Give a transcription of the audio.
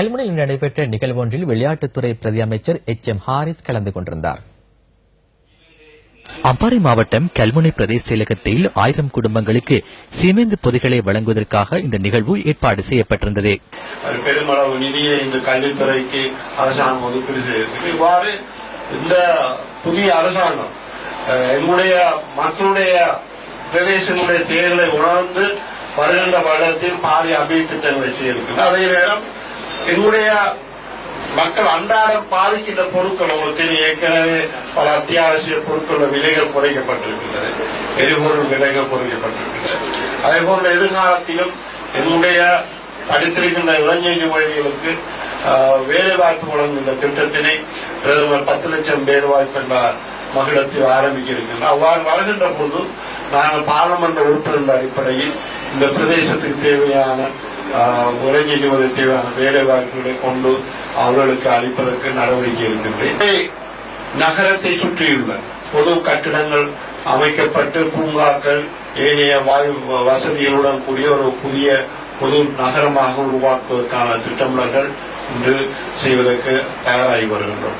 கல்முனையில் நடைபெற்ற நிகழ்வொன்றில் விளையாட்டுத்துறை பிரதி அமைச்சர் எச். எம். ஹாரிஸ் கலந்து கொண்டிருந்தார். அம்பாறை மாவட்டம் கல்முனை பிரதேச செயலகத்தில் ஆயிரம் குடும்பங்களுக்கு சிமெந்து பொதிகளை வழங்குவதற்காக இந்த நிகழ்வு ஏற்பாடு செய்யப்பட்டிருந்தது. பெருமளவு நிதியை இந்த கல்வித்துறைக்கு அரசாங்கம் ஒதுக்கீடு செய்திருக்கு. இவ்வாறு இந்த புதிய அரசாங்கம் எங்களுடைய மக்களுடைய பிரதேசங்களுடைய தேர்தலை உணர்ந்து வருகின்ற வருடத்தில் பாரிய அபிவிருத்தி திட்டங்களை செய்திருக்கிறது. அதே நேரம் என்னுடைய மக்கள் அன்றாடம் பாதிக்கின்ற பொருட்கள் உங்களுக்கு தெரியும் ஏற்கனவே பல அத்தியாவசிய பொருட்களோட விலைகள் குறைக்கப்பட்டிருக்கின்றது. எரிபொருள் விலைகள் குறைக்கப்பட்டிருக்கின்றது. அதே போன்ற எதிர்காலத்திலும் என்னுடைய படித்திருக்கின்ற இளைஞர் யுவதிகளுக்கு வேலை வாய்ப்பு வழங்குகின்ற திட்டத்தினை பிரதமர் பத்து லட்சம் வேலை வாய்ப்பு என்ற மகிழத்தில் ஆரம்பிக்க இருக்கின்றோம் அவ்வாறு வருகின்ற பொழுது நாங்கள் பாராளுமன்ற உறுப்பினர் அடிப்படையில் இந்த பிரதேசத்துக்கு தேவையான ஆஹ், தேவையான வேலை வாய்ப்புகளை கொண்டு அவர்களுக்கு அளிப்பதற்கு நடவடிக்கை இருக்கின்றேன் நகரத்தை சுற்றியுள்ள பொது கட்டிடங்கள் அமைக்கப்பட்டு பூங்காக்கள் ஏனைய வாயு வசதிகளுடன் கூடிய ஒரு புதிய பொது நகரமாக உருவாக்குவதற்கான திட்டமிடல்கள் இன்று செய்வதற்கு தயாராகி வருகின்றோம்.